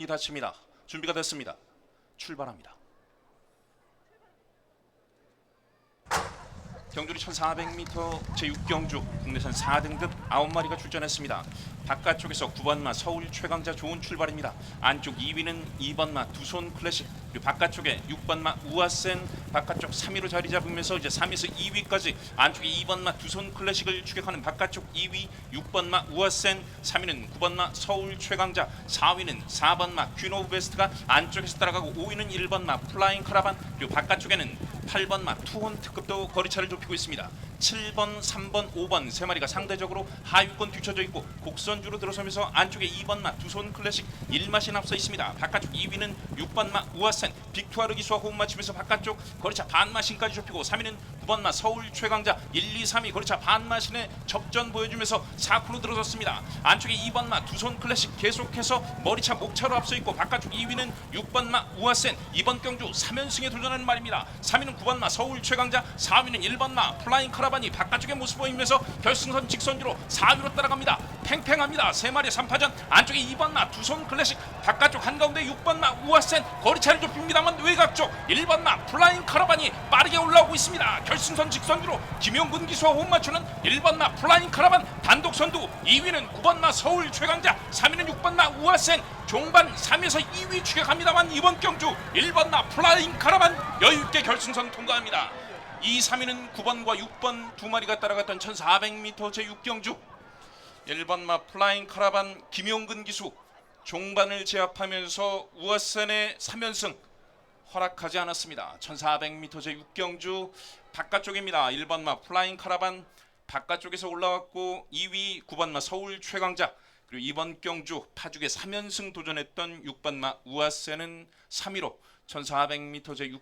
이 닫힙니다. 준비가 됐습니다. 출발합니다. 경주리 1400m 제6경주 국내선 4등급 9마리가 출전했습니다. 바깥쪽에서 9번마 서울 최강자 좋은 출발입니다. 안쪽 2위는 2번마 두손 클래식 그리고 바깥쪽에 6번마 우아센 바깥쪽 3위로 자리 잡으면서 이제 3위에서 2위까지 안쪽에 2번마 두손 클래식을 추격하는 바깥쪽 2위 6번마 우아센 3위는 9번마 서울 최강자 4위는 4번마 퀸 오브 베스트가 안쪽에서 따라가고 5위는 1번마 플라잉 카라반 그리고 바깥쪽에는 8번마 투혼 특급도 거리차를 좁히고 있습니다. 7번, 3번, 5번 세 마리가 상대적으로 하위권 뒤쳐져 있고 곡선주로 들어서면서 안쪽에 2번 마 두손 클래식 1마신 앞서 있습니다. 바깥쪽 2위는 6번 마 우아센 빅투아르 기수와 호흡 맞추면서 바깥쪽 거리차 반마신까지 좁히고 3위는 9번마 서울 최강자 1, 2, 3위 거리차 반마신의 접전 보여주면서 4코로 들어섰습니다. 안쪽에 2번마 두손 클래식 계속해서 머리차 목차로 앞서 있고 바깥쪽 2위는 6번마 우아센 이번 경주 3연승에 도전하는 말입니다. 3위는 9번마 서울 최강자 4위는 1번마 플라잉 카라반이 바깥쪽에 모습 보이면서 결승선 직선주로 4위로 따라갑니다. 팽팽합니다. 세 마리 3파전 안쪽에 2번마 두손 클래식 바깥쪽 한가운데 6번마 우아센 거리차를 좁힙니다만 외곽 쪽 1번마 플라잉 카라반이 빠르게 올라오고 있습니다. 결 승선 직선주로 김용근 기수와 호흡 맞추는 1번마 플라잉 카라반 단독 선두 2위는 9번마 서울 최강자 3위는 6번마 우아센 종반 3에서 2위 추격합니다만 이번 경주 1번마 플라잉 카라반 여유있게 결승선 통과합니다. 2, 3위는 9번과 6번 두 마리가 따라갔던 1400m 제6경주 1번마 플라잉 카라반 김용근 기수 종반을 제압하면서 우아센의 3연승 허락하지 않았습니다. 1400m 제 6경주 바깥쪽입니다. 1번 마 플라잉 카라반 바깥쪽에서 올라왔고 2위 9번 마 서울 최강자 그리고 이번 경주 파죽에 3연승 도전했던 6번마 우아센은 3위로 1400m 제6